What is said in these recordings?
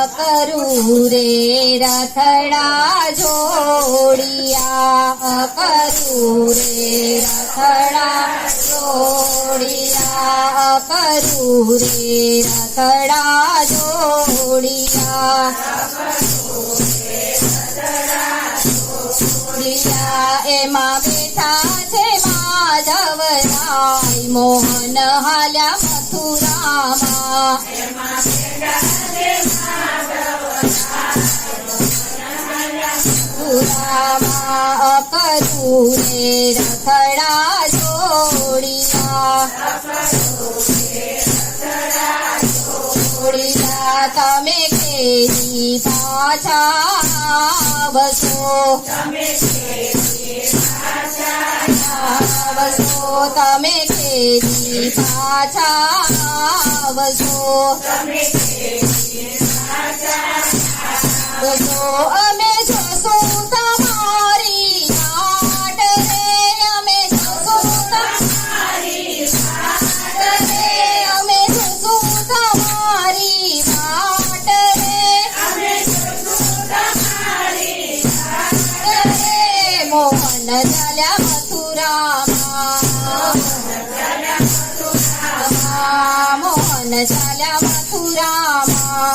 અકરું રે રથડા જોડિયા અકરું રે રથડા જોડિયા અકરું રે રથડા જોડિયા એમાં બેઠા છે માધવરાય મોહન હાલ્યા મથુરામાં. रामा रखड़ा जोड़िया जोड़िया तमे केरी पाछा बसो बसो तमे केरी पाछा बसो बसो झाल्या मथुरामा. मोहन झाल्या मथुरामा.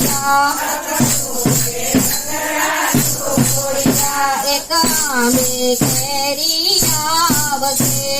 એક આંબે કેરી આવશે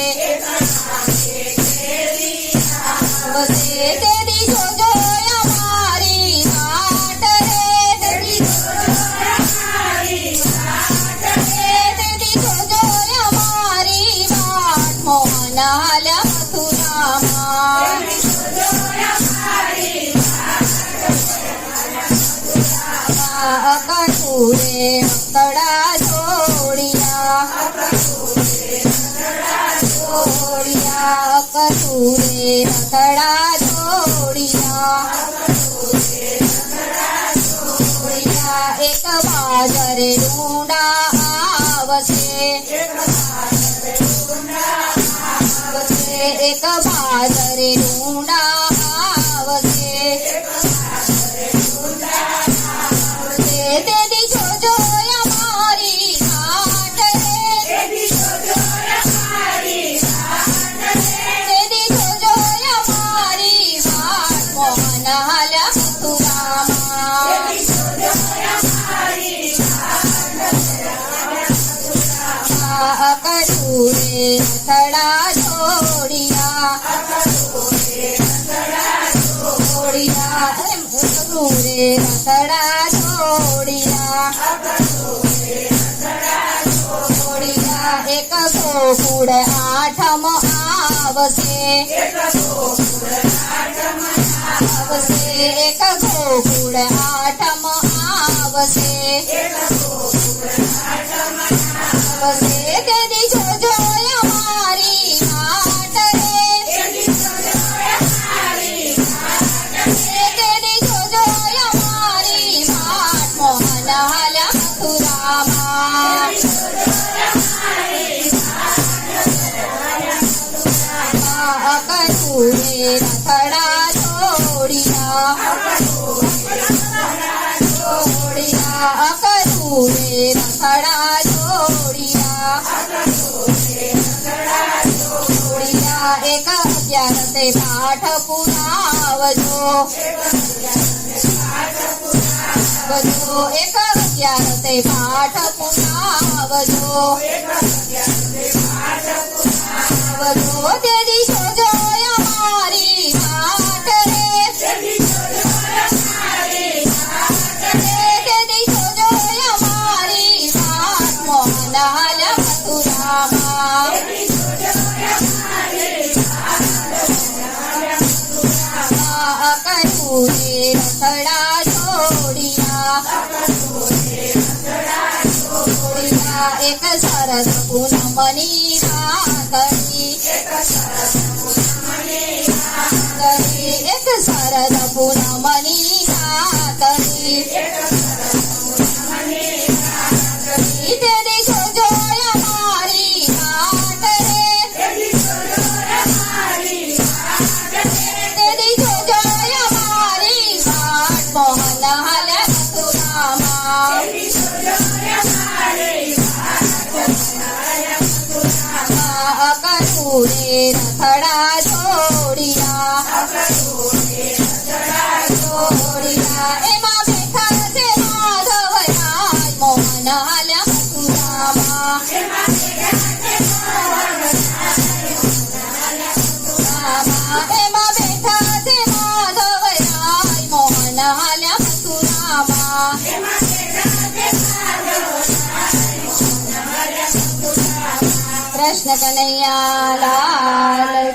तुरे रगडा जोडिया एक बाजरे लुंडा आवसे. तोड़े रसड़ा तोड़िया एक गोकुड़ आठम आवसे। एक गोकुड़ आठम आवसे आवसे। कटुरे रखडा जोडिया कटुरे एका हत्यार ते पाठ पुरावजो તે પાઠ પુરાવજો વજો એક અગિયાર તે પાઠ પુનાવજો આવજો તે દિશો જોય મારી વાટ રે. તે દિશો જોય મારી વાટ મોહન હાલ મથુરામાં. సరసపు నమనీయ कृष्ण कन्हैया लाल